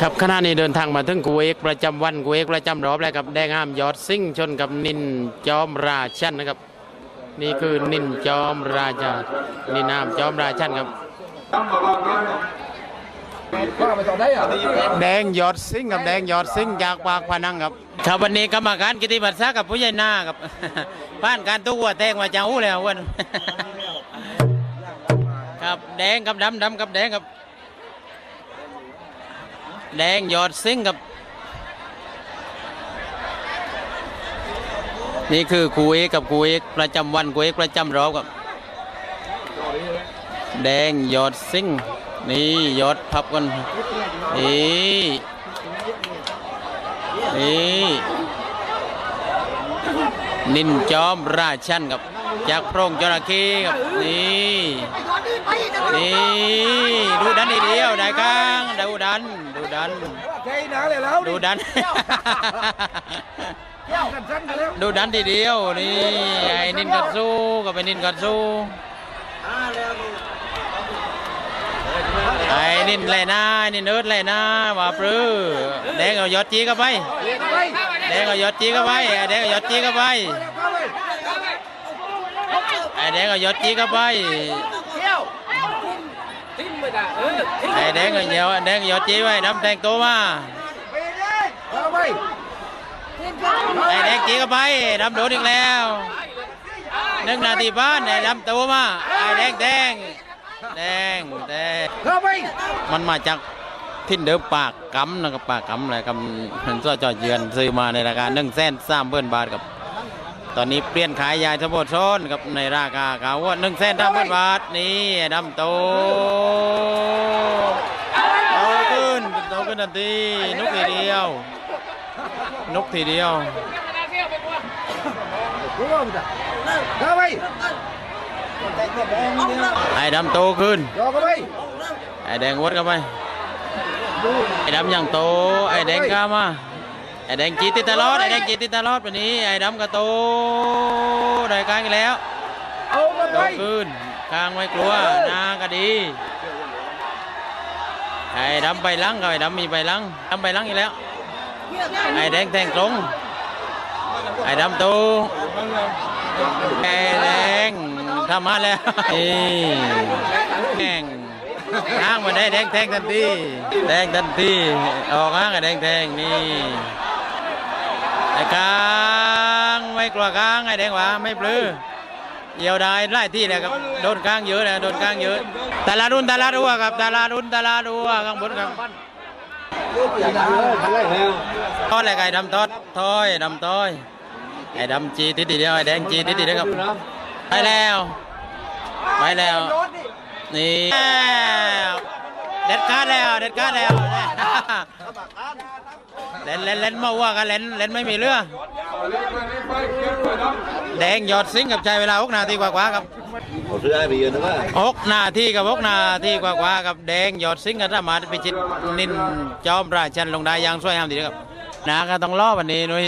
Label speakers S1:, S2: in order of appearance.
S1: ครับขณะนี้เดินทางมาถึงกูเอกประจำวันกูเอกประจำรอบแล้วครับแดงห้ามยอดซิ่งชนกับนินจอมราชันนะครับ นี่คือนินจอมราชานินห้ามจอมราชันครับแดงยอดซิ่งกับแดงยอดซิ่งจากปากพนังครับครับวันนี้กรรมการกิติบัตรศักดิ์กับผู้ใหญ่นาครับผ่านการตู้วัวแทงมาจากหูแล้ววันครับแดงกับดำดำกับแดงครับ แดงยอดซิ่งกับ นี่คือคูเอกกับคูเอกประจำวันคูเอกประจำรอบครับ แดงยอดซิงนี่ยอดพับกันนี่นี่นินจอมราชันครับ จากโพรงจระเข้ครับนี่นี่ดูดันทีเดียวได้กลางดูดันดูดัน
S2: ใช่นะเลยแล้ว
S1: ดูดัน
S2: สั้นกันแล้ว
S1: ดูดันทีเดียวนี่ไอ้นินกัดสู้กับไอ้นินกัดสู้ไอ้นินไล่หน้าไอ้นินเอิร์ดไล่หน้าว่าปลื้อแดงเอายอดจีเข้าไป
S2: เลี้ยงไป
S1: แดงเอายอดจีเข้าไปไอ้แดงเอายอดจีเข้าไป ไอ้แดงเอายอดจีเข้าไป
S2: เที่ยวทิ้งไปด่าเออทิ้ง
S1: ไอ้แดงเอาเดียวแดงเอายอดจีไว้น้ำแทงตัวมา
S2: ไปเลยเอาไป
S1: ไอ้แดงจีเข้าไปน้ำโดนอีกแล้วหนึ่งนาทีบ้านไอ้น้ำตัวมาไอ้แดงแดงแดงแดง
S2: เอาไป
S1: มันมาจากทินเดิมปากกำนะครับปากกำอะไรกำเห็นตัวจอดเยือนซื้อมาในราคาหนึ่งแสนสามเบินบาทครับ ตอนนี้เปลี่ยนขายยายสมบูรณ์ซ้อนครับในราคาเขาว่าหนึ่งแสนสามเบินบาทนี่ดำโตโตขึ้นโตขึ้นทันทีนกทีเดียว นกทีเดียว
S2: ไอ้
S1: ดำโตขึ้น
S2: ไอ้
S1: แดงวัดเข้าไปไอ้ดำยังโตไอ้แดงข้ามา ไอ้แดงจีติดตลอดไอ้แดงจีติดตลอดวันนี้ไอ้ดำก็โตได้กลางอีกแล้ว
S2: เอากัน
S1: โต
S2: ไป
S1: ขึ้นกลางไม่กลัวหนาก็ดีไอ้ดำไปหลังกับไอ้ดำมีไปหลังดำไปหลังอีกแล้วไอ้แดงแทงตรงไอ้ดำโตไอ้แดงทำมาแล้วนี่แดงห้างมาได้แดงแทงทันทีแดงทันทีออกห้างกับแดงแทงนี่ ไอ้กลางไม่กลัวกลางไอ้แดงหวาไม่ปลื้อเยียวได้ไล่ที่เลยครับโดนกลางเยอะเลยโดนกลางเยอะตาลาดุนตาลาดัวครับตาลาดุนตาลาดัวข้างบนครับทอดอะไรไก่ดำทอดทอยดำทอยไอ้ดำจีติดเดียวไอ้แดงจีติดเดียวครับไปแล้วไปแล้วนี่ แล้วเด็ดขาดแล้วเด็ดขาดแล้วเล่นเล่นเล่นมาว่ากันเล่นเล่นไม่มีเรือแดงยอดซิงกับใช้เวลา6นาทีกว่าๆครับ
S3: ผมซื้อได้ไปเยอะนะว่า
S1: 6นาทีกับ6นาทีกว่าๆกับแดงยอดซิงกับสามารถพิชิตนินจอมราชันลงได้อยังสวยงามดีครับนาก็ต้องล่อวันนี้หนุ้ย